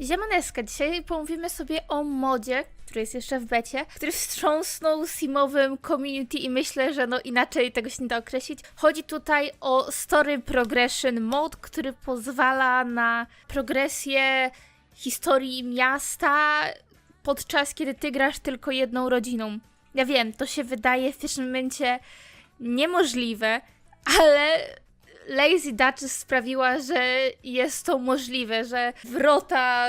Ziemaneska, dzisiaj pomówimy sobie o modzie, który jest jeszcze w becie, który wstrząsnął simowym community i myślę, że no inaczej tego się nie da określić. Chodzi tutaj o Story Progression Mode, który pozwala na progresję historii miasta podczas kiedy ty grasz tylko jedną rodziną. Ja wiem, to się wydaje w pierwszym momencie niemożliwe, ale Lazy Duchess sprawiła, że jest to możliwe, że wrota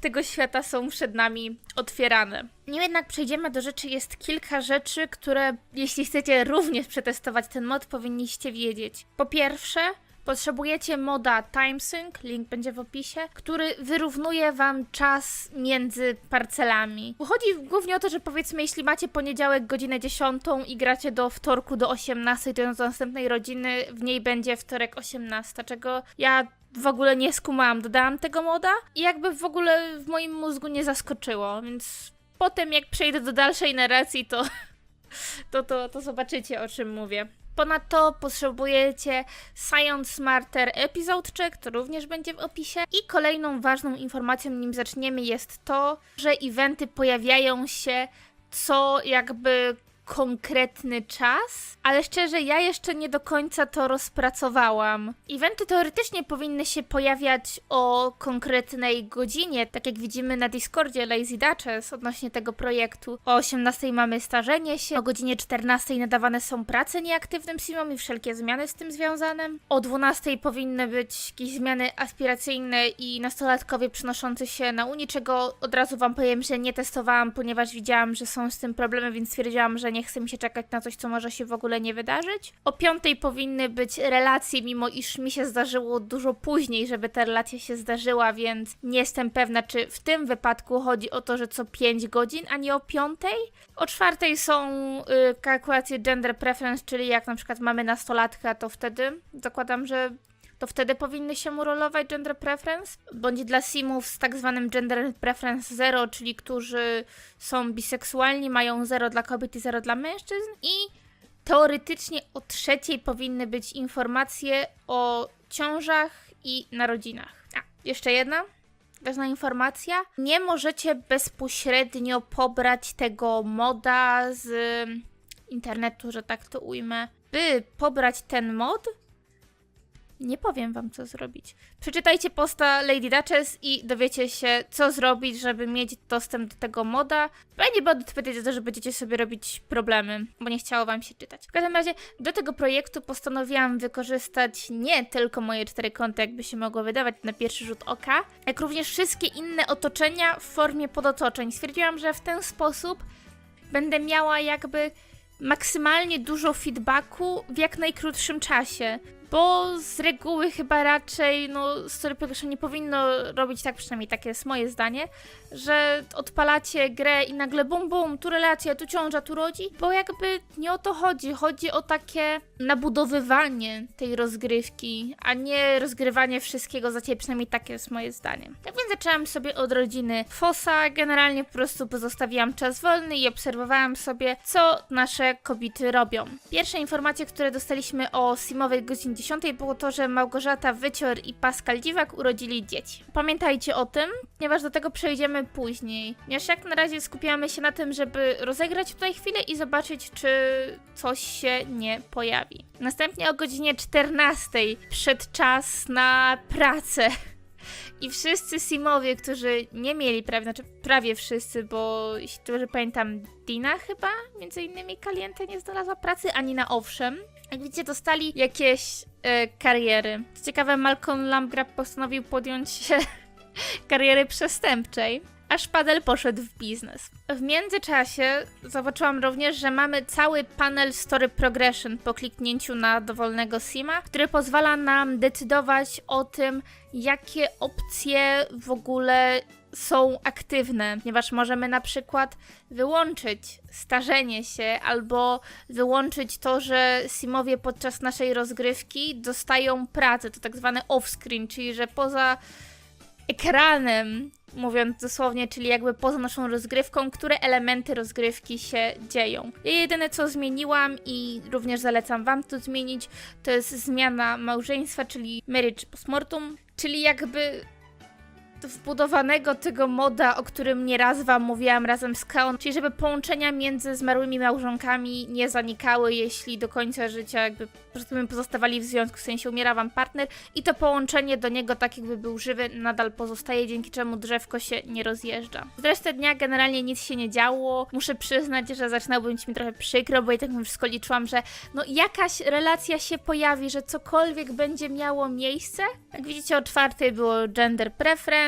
tego świata są przed nami otwierane. Nim jednak przejdziemy do rzeczy, jest kilka rzeczy, które jeśli chcecie również przetestować ten mod, powinniście wiedzieć. Po pierwsze, Potrzebujecie moda TimeSync, link będzie w opisie, który wyrównuje wam czas między parcelami. Chodzi głównie o to, że powiedzmy, jeśli macie poniedziałek godzinę 10 i gracie do wtorku do 18, to do następnej rodziny w niej będzie wtorek 18, czego ja w ogóle nie skumałam. Dodałam tego moda i jakby w ogóle w moim mózgu nie zaskoczyło, więc potem jak przejdę do dalszej narracji, to to, to, to zobaczycie o czym mówię. Ponadto potrzebujecie Science Smarter Episode Check, to również będzie w opisie. I kolejną ważną informacją, nim zaczniemy, jest to, że eventy pojawiają się co jakby konkretny czas, ale szczerze, ja jeszcze nie do końca to rozpracowałam. Eventy teoretycznie powinny się pojawiać o konkretnej godzinie, tak jak widzimy na Discordzie Lazy Duchess odnośnie tego projektu. O 18 mamy starzenie się, o godzinie 14 nadawane są prace nieaktywnym simom i wszelkie zmiany z tym związane. O 12 powinny być jakieś zmiany aspiracyjne i nastolatkowie przynoszący się na Uni, czego od razu wam powiem, że nie testowałam, ponieważ widziałam, że są z tym problemy, więc stwierdziłam, że nie chce mi się czekać na coś, co może się w ogóle nie wydarzyć. O 5 powinny być relacje, mimo iż mi się zdarzyło dużo później, żeby ta relacja się zdarzyła, więc nie jestem pewna, czy w tym wypadku chodzi o to, że co 5 godzin, a nie o 5. O czwartej są y, kalkulacje gender preference, czyli jak na przykład mamy nastolatka, to wtedy zakładam, że to wtedy powinny się mu rolować gender preference, bądź dla simów z tak zwanym gender preference 0, czyli którzy są biseksualni, mają 0 dla kobiet i 0 dla mężczyzn i teoretycznie o trzeciej powinny być informacje o ciążach i narodzinach. A, jeszcze jedna ważna informacja. Nie możecie bezpośrednio pobrać tego moda z internetu, że tak to ujmę. By pobrać ten mod, nie powiem wam, co zrobić. Przeczytajcie posta Lady Duchess i dowiecie się, co zrobić, żeby mieć dostęp do tego moda. Bo ja nie będę odpowiadać za to, że będziecie sobie robić problemy, bo nie chciało wam się czytać. W każdym razie, do tego projektu postanowiłam wykorzystać nie tylko moje cztery konta, jakby się mogło wydawać na pierwszy rzut oka, jak również wszystkie inne otoczenia w formie podotoczeń. Stwierdziłam, że w ten sposób będę miała jakby maksymalnie dużo feedbacku w jak najkrótszym czasie. Bo z reguły chyba raczej, no, Story Progression nie powinno robić tak, przynajmniej takie jest moje zdanie, że odpalacie grę i nagle bum bum, tu relacja, tu ciąża, tu rodzi, bo jakby nie o to chodzi. Chodzi o takie nabudowywanie tej rozgrywki, a nie rozgrywanie wszystkiego za ciebie, przynajmniej takie jest moje zdanie. Tak więc zaczęłam sobie od rodziny Fossa, generalnie po prostu pozostawiłam czas wolny i obserwowałam sobie, co nasze kobiety robią. Pierwsze informacje, które dostaliśmy o Simowej godzinie 10 było to, że Małgorzata Wycior i Pascal Dziwak urodzili dzieci. Pamiętajcie o tym, ponieważ do tego przejdziemy później. Ponieważ jak na razie skupiamy się na tym, żeby rozegrać tutaj chwilę i zobaczyć, czy coś się nie pojawi. Następnie o godzinie 14 przed czas na pracę. I wszyscy Simowie, którzy nie mieli prawie, znaczy prawie wszyscy, bo jeśli dobrze pamiętam, Dina chyba, między innymi Kaliente nie znalazła pracy, ani na owszem. Jak widzicie, dostali jakieś e, kariery. Co ciekawe, Malcolm Lamgrab postanowił podjąć się kariery przestępczej, a Szpadel poszedł w biznes. W międzyczasie zobaczyłam również, że mamy cały panel Story Progression po kliknięciu na dowolnego sima, który pozwala nam decydować o tym, jakie opcje w ogóle są aktywne, ponieważ możemy na przykład wyłączyć starzenie się albo wyłączyć to, że simowie podczas naszej rozgrywki dostają pracę, to tak zwane off-screen, czyli że poza ekranem, mówiąc dosłownie, czyli jakby poza naszą rozgrywką, które elementy rozgrywki się dzieją. Ja jedyne co zmieniłam i również zalecam wam to zmienić, to jest zmiana małżeństwa, czyli marriage postmortem, czyli jakby wbudowanego tego moda, o którym nieraz wam mówiłam razem z Kaon, czyli żeby połączenia między zmarłymi małżonkami nie zanikały, jeśli do końca życia jakby pozostawali w związku, w sensie umiera wam partner i to połączenie do niego, tak jakby był żywy, nadal pozostaje, dzięki czemu drzewko się nie rozjeżdża. Z resztę dnia generalnie nic się nie działo. Muszę przyznać, że zaczynało być mi trochę przykro, bo i tak wszystko liczyłam, że no jakaś relacja się pojawi, że cokolwiek będzie miało miejsce. Jak widzicie, o czwartej było gender preference,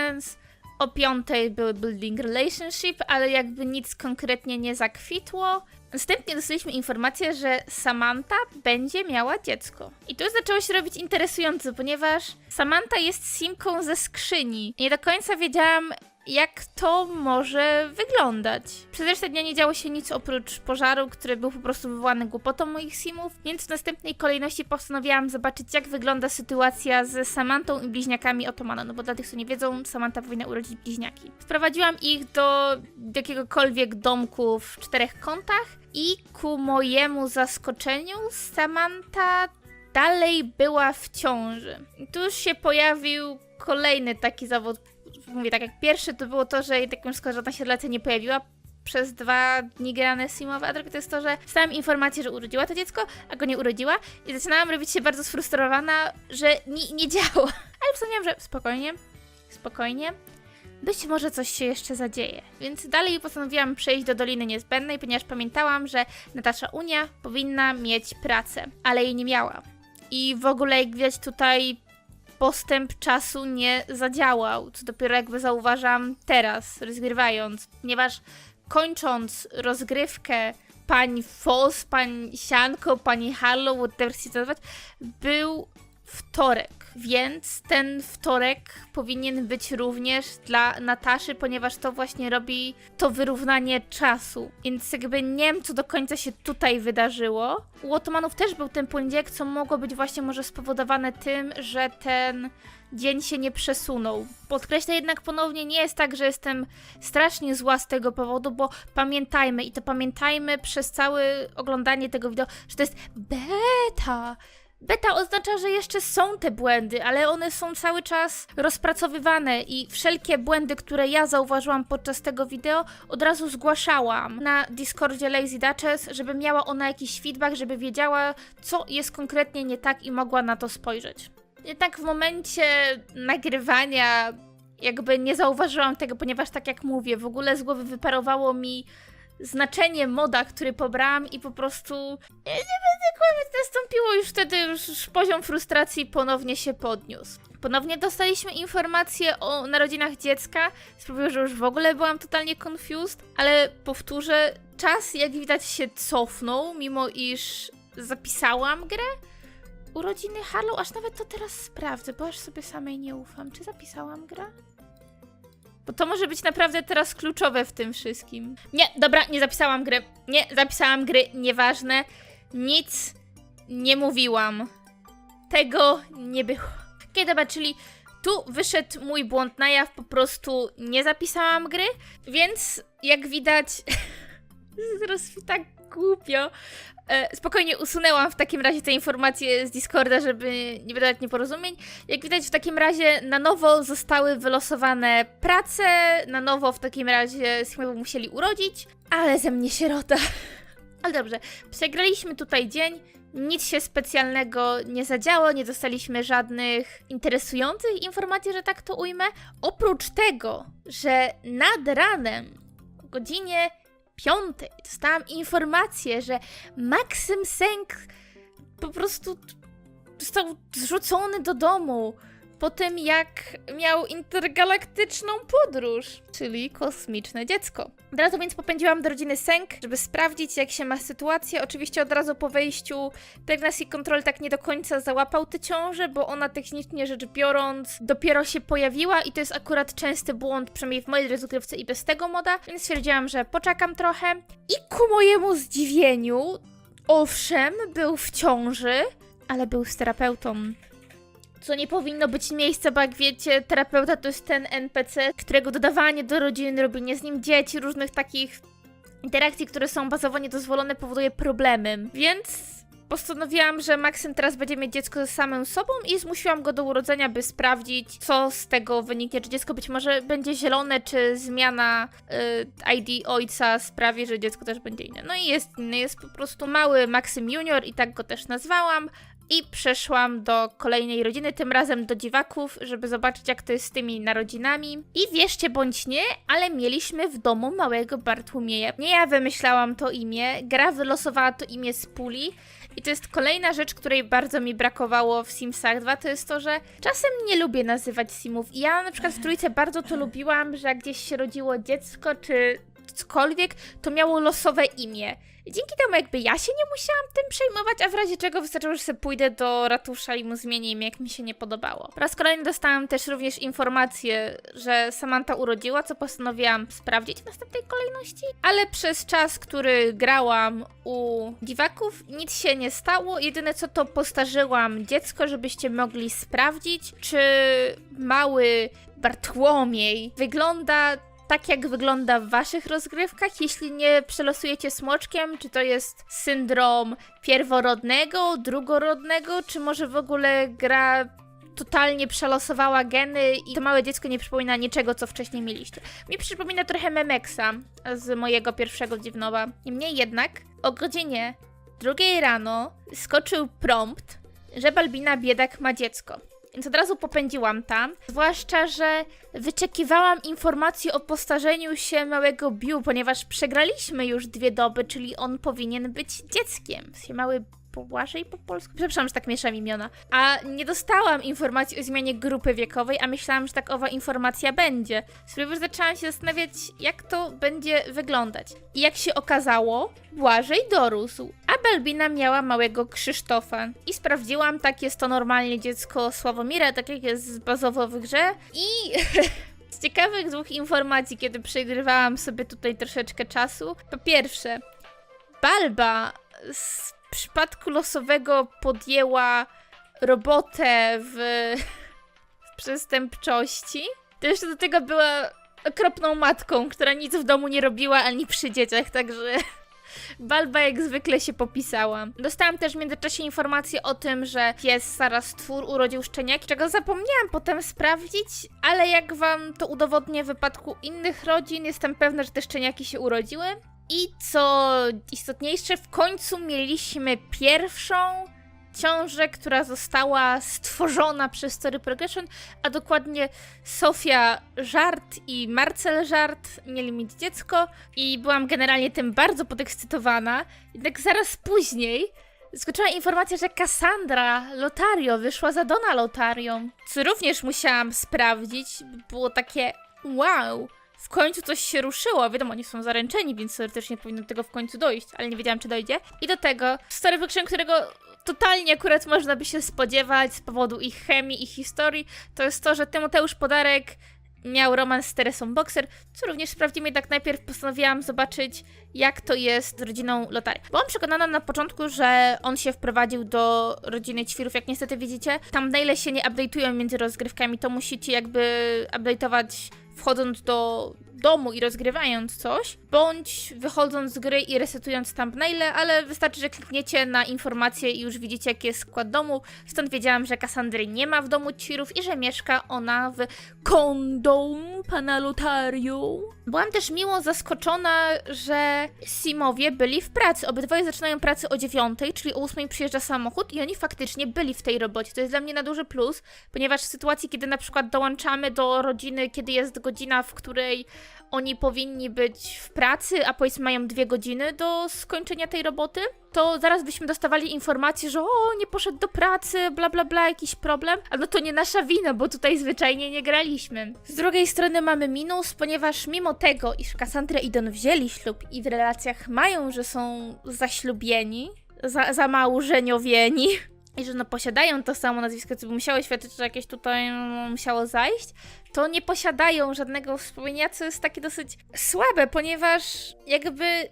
o piątej były building relationship, ale jakby nic konkretnie nie zakwitło. Następnie dostaliśmy informację, że Samantha będzie miała dziecko. I tu zaczęło się robić interesujące, ponieważ Samantha jest simką ze skrzyni. Nie do końca wiedziałam, jak to może wyglądać. Przez resztę dnia nie działo się nic oprócz pożaru, który był po prostu wywołany głupotą moich simów, więc w następnej kolejności postanowiłam zobaczyć, jak wygląda sytuacja z Samantą i bliźniakami Otomana, no bo dla tych, co nie wiedzą, Samantha powinna urodzić bliźniaki. Wprowadziłam ich do jakiegokolwiek domku w czterech kątach i ku mojemu zaskoczeniu Samantha dalej była w ciąży. Tu już się pojawił kolejny taki zawód. Mówię tak, jak pierwszy to było to, że tak skoro żadna relacja nie pojawiła przez dwa dni grane simowe, a drugie to jest to, że dostałam informację, że urodziła to dziecko, a go nie urodziła i zaczynałam robić się bardzo sfrustrowana, że nie, nie działa. Ale wspomniałam, że spokojnie, spokojnie, być może coś się jeszcze zadzieje. Więc dalej postanowiłam przejść do Doliny Niezbędnej, ponieważ pamiętałam, że Natasza Unia powinna mieć pracę, ale jej nie miała. I w ogóle jak widać tutaj postęp czasu nie zadziałał, co dopiero jakby zauważam teraz, rozgrywając, ponieważ kończąc rozgrywkę pani Foss, pani Sianko, pani Harlow, whatever się nazywać, był wtorek, więc ten wtorek powinien być również dla Nataszy, ponieważ to właśnie robi to wyrównanie czasu. Więc jakby nie wiem, co do końca się tutaj wydarzyło. U Otomanów też był ten poniedziałek, co mogło być właśnie może spowodowane tym, że ten dzień się nie przesunął. Podkreślę jednak ponownie, nie jest tak, że jestem strasznie zła z tego powodu, bo pamiętajmy i to pamiętajmy przez całe oglądanie tego wideo, że to jest beta. Beta oznacza, że jeszcze są te błędy, ale one są cały czas rozpracowywane i wszelkie błędy, które ja zauważyłam podczas tego wideo, od razu zgłaszałam na Discordzie Lazy Duchess, żeby miała ona jakiś feedback, żeby wiedziała, co jest konkretnie nie tak i mogła na to spojrzeć. Jednak w momencie nagrywania jakby nie zauważyłam tego, ponieważ tak jak mówię, w ogóle z głowy wyparowało mi znaczenie moda, który pobrałam i po prostu nie, będę nastąpiło już wtedy już, poziom frustracji ponownie się podniósł. Ponownie dostaliśmy informację o narodzinach dziecka, sprawiło, że już w ogóle byłam totalnie confused, ale powtórzę, czas jak widać się cofnął, mimo iż zapisałam grę. Urodziny Harlow, aż nawet to teraz sprawdzę, bo aż sobie samej nie ufam. Czy zapisałam grę? Bo to może być naprawdę teraz kluczowe w tym wszystkim. Nie, dobra, nie zapisałam gry. Nie, zapisałam gry, nieważne. Nic nie mówiłam. Tego nie było. Okej, dobra, czyli tu wyszedł mój błąd na jaw, po prostu nie zapisałam gry, więc jak widać, mi tak głupio. E, spokojnie usunęłam w takim razie te informacje z Discorda, żeby nie wydawać nieporozumień. Jak widać, w takim razie na nowo zostały wylosowane prace, na nowo w takim razie Simowo musieli urodzić, ale ze mnie sierota. Ale dobrze, przegraliśmy tutaj dzień. Nic się specjalnego nie zadziało, nie dostaliśmy żadnych interesujących informacji, że tak to ujmę. Oprócz tego, że nad ranem o godzinie piątej dostałam informację, że Maksym Sęk po prostu został zrzucony do domu po tym, jak miał intergalaktyczną podróż, czyli kosmiczne dziecko. Od razu więc popędziłam do rodziny Sęk, żeby sprawdzić, jak się ma sytuacja. Oczywiście od razu po wejściu Pregnancy Control tak nie do końca załapał tę ciążę, bo ona technicznie rzecz biorąc dopiero się pojawiła i to jest akurat częsty błąd, przynajmniej w mojej rozgrywce i bez tego moda, więc stwierdziłam, że poczekam trochę. I ku mojemu zdziwieniu, owszem, był w ciąży, ale był z terapeutą co nie powinno być miejsca, bo jak wiecie, terapeuta to jest ten NPC, którego dodawanie do rodziny, robienie z nim dzieci, różnych takich interakcji, które są bazowo niedozwolone, powoduje problemy. Więc postanowiłam, że Maksym teraz będzie mieć dziecko ze samym sobą i zmusiłam go do urodzenia, by sprawdzić, co z tego wyniknie. Czy dziecko być może będzie zielone, czy zmiana y, ID ojca sprawi, że dziecko też będzie inne. No i jest inny, jest po prostu mały Maksym Junior i tak go też nazwałam. I przeszłam do kolejnej rodziny, tym razem do dziwaków, żeby zobaczyć, jak to jest z tymi narodzinami. I wierzcie bądź nie, ale mieliśmy w domu małego Bartłomieja. Nie ja wymyślałam to imię, gra wylosowała to imię z puli. I to jest kolejna rzecz, której bardzo mi brakowało w Simsach 2, to jest to, że czasem nie lubię nazywać Simów. I ja na przykład w trójce bardzo to lubiłam, że gdzieś się rodziło dziecko, czy cokolwiek, to miało losowe imię. Dzięki temu jakby ja się nie musiałam tym przejmować, a w razie czego wystarczyło, że sobie pójdę do ratusza i mu zmienię imię, jak mi się nie podobało. Po raz kolejny dostałam też również informację, że Samantha urodziła, co postanowiłam sprawdzić w następnej kolejności. Ale przez czas, który grałam u dziwaków, nic się nie stało. Jedyne co to postarzyłam dziecko, żebyście mogli sprawdzić, czy mały Bartłomiej wygląda tak, jak wygląda w waszych rozgrywkach, jeśli nie przelosujecie smoczkiem, czy to jest syndrom pierworodnego, drugorodnego, czy może w ogóle gra totalnie przelosowała geny i to małe dziecko nie przypomina niczego, co wcześniej mieliście. Mi przypomina trochę Memeksa z mojego pierwszego dziwnowa. Niemniej jednak o godzinie drugiej rano skoczył prompt, że Balbina biedak ma dziecko. Więc od razu popędziłam tam. Zwłaszcza, że wyczekiwałam informacji o postarzeniu się małego Biu, ponieważ przegraliśmy już dwie doby, czyli on powinien być dzieckiem. Się mały Błażej po polsku? Przepraszam, że tak mieszam imiona. A nie dostałam informacji o zmianie grupy wiekowej, a myślałam, że tak owa informacja będzie. Sprawia, zaczęłam się zastanawiać, jak to będzie wyglądać. I jak się okazało, Błażej dorósł, a Balbina miała małego Krzysztofa. I sprawdziłam, tak jest to normalnie dziecko Sławomira, tak jak jest bazowo w grze. I z ciekawych dwóch informacji, kiedy przegrywałam sobie tutaj troszeczkę czasu. Po pierwsze, Balba z przypadku losowego podjęła robotę w, w przestępczości. To jeszcze do tego była okropną matką, która nic w domu nie robiła ani przy dzieciach, także Balba jak zwykle się popisała. Dostałam też w międzyczasie informację o tym, że pies Sara Stwór urodził szczeniaki, czego zapomniałam potem sprawdzić, ale jak wam to udowodnię w wypadku innych rodzin, jestem pewna, że te szczeniaki się urodziły. I co istotniejsze, w końcu mieliśmy pierwszą ciążę, która została stworzona przez Story Progression, a dokładnie Sofia Żart i Marcel Żart mieli mieć dziecko i byłam generalnie tym bardzo podekscytowana. Jednak zaraz później skoczyła informacja, że Cassandra Lotario wyszła za Dona Lotario, co również musiałam sprawdzić. Było takie wow, w końcu coś się ruszyło. Wiadomo, oni są zaręczeni, więc teoretycznie powinno do tego w końcu dojść, ale nie wiedziałam, czy dojdzie. I do tego Story Fiction, którego totalnie akurat można by się spodziewać z powodu ich chemii, ich historii, to jest to, że Tymoteusz Podarek miał romans z Teresą Boxer, co również sprawdzimy, jednak najpierw postanowiłam zobaczyć, jak to jest z rodziną Lotary. Byłam przekonana na początku, że on się wprowadził do rodziny ćwirów, jak niestety widzicie. Tam maile się nie update'ują między rozgrywkami, to musicie jakby update'ować wchodząc do domu i rozgrywając coś, bądź wychodząc z gry i resetując thumbnaile, ale wystarczy, że klikniecie na informację i już widzicie, jaki jest skład domu. Stąd wiedziałam, że Kassandry nie ma w domu Ćwirów i że mieszka ona w kondom pana Lotarium. Byłam też miło zaskoczona, że Simowie byli w pracy. Obydwoje zaczynają pracę o dziewiątej, czyli o ósmej przyjeżdża samochód i oni faktycznie byli w tej robocie. To jest dla mnie na duży plus, ponieważ w sytuacji, kiedy na przykład dołączamy do rodziny, kiedy jest godzina, w której oni powinni być w pracy, a powiedzmy mają dwie godziny do skończenia tej roboty, to zaraz byśmy dostawali informację, że o, nie poszedł do pracy, bla bla bla, jakiś problem. A no to nie nasza wina, bo tutaj zwyczajnie nie graliśmy. Z drugiej strony mamy minus, ponieważ mimo tego, iż Cassandra i Don wzięli ślub i w relacjach mają, że są zaślubieni, za, zamałżeniowieni, i że no posiadają to samo nazwisko, co by musiało świadczyć, że jakieś tutaj mm, musiało zajść, to nie posiadają żadnego wspomnienia, co jest takie dosyć słabe, ponieważ jakby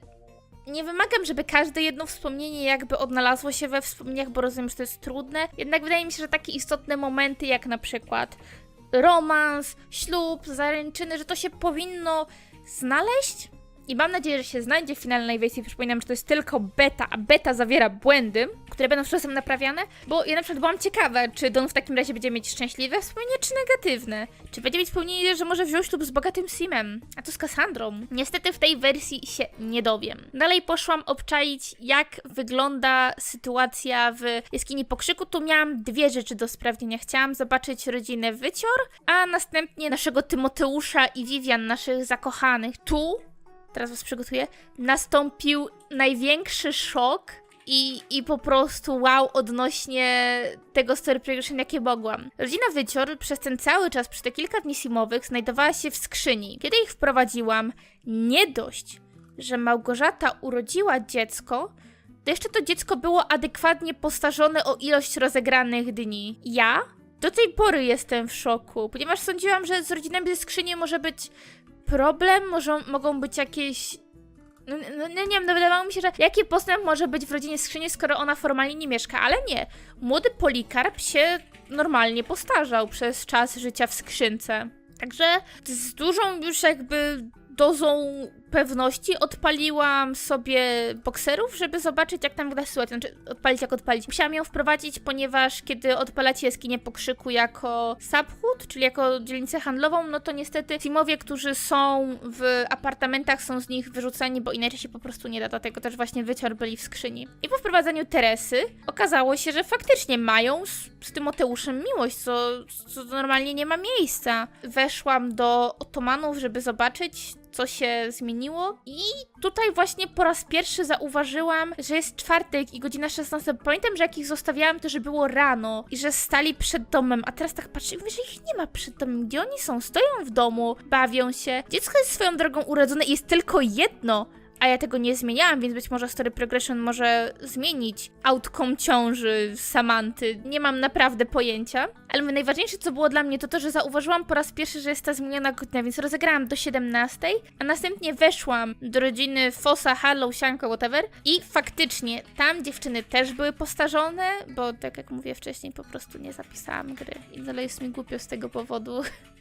nie wymagam, żeby każde jedno wspomnienie jakby odnalazło się we wspomnieniach, bo rozumiem, że to jest trudne. Jednak wydaje mi się, że takie istotne momenty, jak na przykład romans, ślub, zaręczyny, że to się powinno znaleźć i mam nadzieję, że się znajdzie w finalnej wersji. Przypominam, że to jest tylko beta, a beta zawiera błędy, które będą z czasem naprawiane, bo ja na przykład byłam ciekawa, czy Don w takim razie będzie mieć szczęśliwe wspomnienie, czy negatywne. Czy będzie mieć wspomnienie, że może wziąć ślub z bogatym Simem, a to z Kassandrą. Niestety w tej wersji się nie dowiem. Dalej poszłam obczaić, jak wygląda sytuacja w jaskini pokrzyku. Tu miałam dwie rzeczy do sprawdzenia. Chciałam zobaczyć rodzinę Wycior, a następnie naszego Tymoteusza i Vivian, naszych zakochanych. Tu, teraz was przygotuję, nastąpił największy szok i, i po prostu wow odnośnie tego story progression, jakie mogłam. Rodzina Wycior przez ten cały czas, przez te kilka dni simowych, znajdowała się w skrzyni. Kiedy ich wprowadziłam, nie dość, że Małgorzata urodziła dziecko, to jeszcze to dziecko było adekwatnie postarzone o ilość rozegranych dni. Ja do tej pory jestem w szoku, ponieważ sądziłam, że z rodzinami ze skrzyni może być problem, może, mogą być jakieś no, no, no nie wiem, no wydawało mi się, że jaki postęp może być w rodzinie skrzyni, skoro ona formalnie nie mieszka, ale nie. Młody Polikarp się normalnie postarzał przez czas życia w skrzynce. Także z dużą już jakby dozą pewności odpaliłam sobie bokserów, żeby zobaczyć jak tam wygląda sytuacja. Znaczy odpalić jak odpalić. Musiałam ją wprowadzić, ponieważ kiedy odpalacie jaskinię pokrzyku jako subhood, czyli jako dzielnicę handlową, no to niestety Simowie, którzy są w apartamentach są z nich wyrzucani, bo inaczej się po prostu nie da, dlatego też właśnie wycior byli w skrzyni. I po wprowadzeniu Teresy okazało się, że faktycznie mają z, z Tymoteuszem miłość, co, co normalnie nie ma miejsca. Weszłam do otomanów, żeby zobaczyć, co się zmieniło. I tutaj właśnie po raz pierwszy zauważyłam, że jest czwartek i godzina 16. Pamiętam, że jak ich zostawiałam, to że było rano i że stali przed domem, a teraz tak patrzę i że ich nie ma przed domem. Gdzie oni są? Stoją w domu, bawią się. Dziecko jest swoją drogą urodzone i jest tylko jedno. A ja tego nie zmieniałam, więc być może Story Progression może zmienić outcome ciąży Samanty. Nie mam naprawdę pojęcia. Ale najważniejsze, co było dla mnie, to to, że zauważyłam po raz pierwszy, że jest ta zmieniona godzina, więc rozegrałam do 17, a następnie weszłam do rodziny Fossa, Harlow, Sianko, whatever i faktycznie tam dziewczyny też były postarzone, bo tak jak mówię wcześniej, po prostu nie zapisałam gry. I dalej jest mi głupio z tego powodu.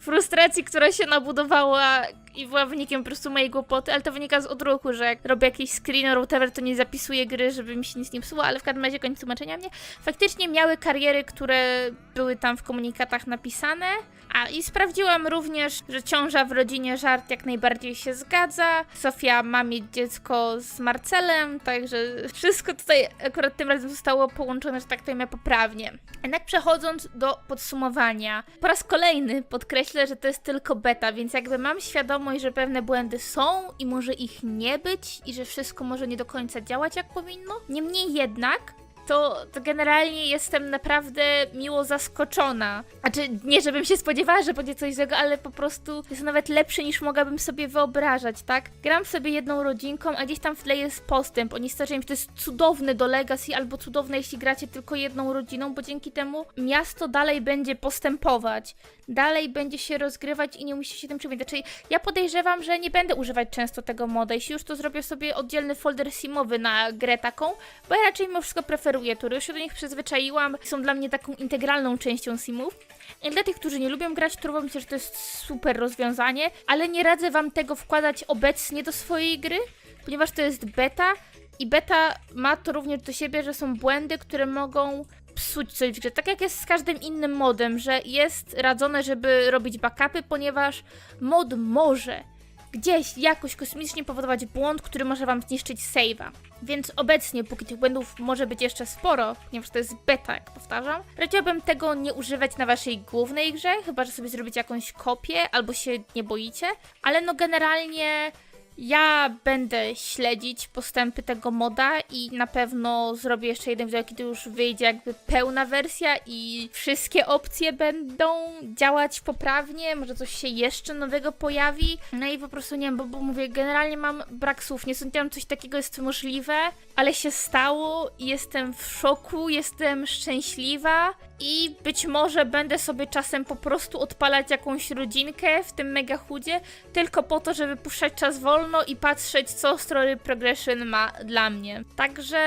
frustracji, która się nabudowała i była wynikiem po prostu mojej głupoty, ale to wynika z odruchu, że jak robię jakiś screen or whatever, to nie zapisuję gry, żeby mi się nic nie psuło, ale w każdym razie koniec tłumaczenia mnie. Faktycznie miały kariery, które były tam w komunikatach napisane, a i sprawdziłam również, że ciąża w rodzinie żart jak najbardziej się zgadza. Sofia ma mieć dziecko z Marcelem, także wszystko tutaj akurat tym razem zostało połączone, że tak to ujmę, poprawnie. Jednak przechodząc do podsumowania, po raz kolejny podkreślę, że to jest tylko beta, więc jakby mam świadomość, że pewne błędy są i może ich nie być i że wszystko może nie do końca działać jak powinno. Niemniej jednak to, to generalnie jestem naprawdę miło zaskoczona. Znaczy, nie żebym się spodziewała, że będzie coś złego, ale po prostu jest nawet lepsze niż mogłabym sobie wyobrażać, tak? Gram sobie jedną rodzinką, a gdzieś tam w tle jest postęp. Oni starają się, to jest cudowne do Legacy, albo cudowne, jeśli gracie tylko jedną rodziną, bo dzięki temu miasto dalej będzie postępować. Dalej będzie się rozgrywać i nie musicie się tym przejmować. Znaczy, ja podejrzewam, że nie będę używać często tego moda. Jeśli już to zrobię sobie oddzielny folder simowy na grę taką, bo ja raczej mimo wszystko preferuję tury. Już się do nich przyzwyczaiłam, są dla mnie taką integralną częścią simów. I dla tych, którzy nie lubią grać turbo, myślę, że to jest super rozwiązanie, ale nie radzę wam tego wkładać obecnie do swojej gry, ponieważ to jest beta i beta ma to również do siebie, że są błędy, które mogą psuć coś w grze. Tak jak jest z każdym innym modem, że jest radzone, żeby robić backupy, ponieważ mod może gdzieś jakoś kosmicznie powodować błąd, który może wam zniszczyć save'a. Więc obecnie, póki tych błędów może być jeszcze sporo, ponieważ to jest beta, jak powtarzam, radziłabym tego nie używać na waszej głównej grze, chyba że sobie zrobić jakąś kopię albo się nie boicie, ale no generalnie ja będę śledzić postępy tego moda i na pewno zrobię jeszcze jeden video, kiedy już wyjdzie jakby pełna wersja i wszystkie opcje będą działać poprawnie, może coś się jeszcze nowego pojawi. No i po prostu nie wiem, bo, bo mówię, generalnie mam brak słów, nie sądziłam, coś takiego jest możliwe, ale się stało jestem w szoku, jestem szczęśliwa i być może będę sobie czasem po prostu odpalać jakąś rodzinkę w tym mega chudzie, tylko po to, żeby puszczać czas wolno i patrzeć, co Story Progression ma dla mnie. Także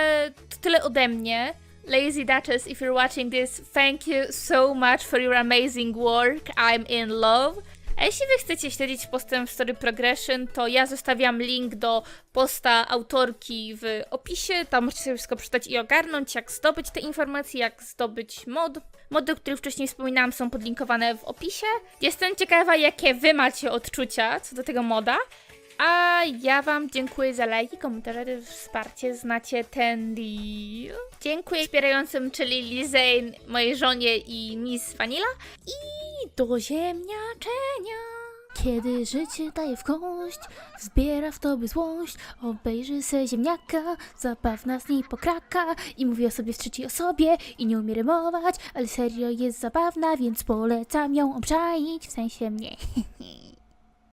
to tyle ode mnie. Lazy Duchess, if you're watching this, thank you so much for your amazing work. I'm in love. A jeśli wy chcecie śledzić postęp Story Progression, to ja zostawiam link do posta autorki w opisie. Tam możecie sobie wszystko przeczytać i ogarnąć, jak zdobyć te informacje, jak zdobyć mod. Mody, o których wcześniej wspominałam, są podlinkowane w opisie. Jestem ciekawa, jakie wy macie odczucia co do tego moda. A ja wam dziękuję za lajki, komentarze, wsparcie, znacie ten deal. Dziękuję wspierającym, czyli Lizane, mojej żonie i Miss Vanilla. I do ziemniaczenia. Kiedy życie daje w kość, zbiera w tobie złość, obejrzy se ziemniaka, zabawna z niej pokraka i mówi o sobie w trzeciej osobie i nie umie rymować, ale serio jest zabawna, więc polecam ją obczaić, w sensie mnie.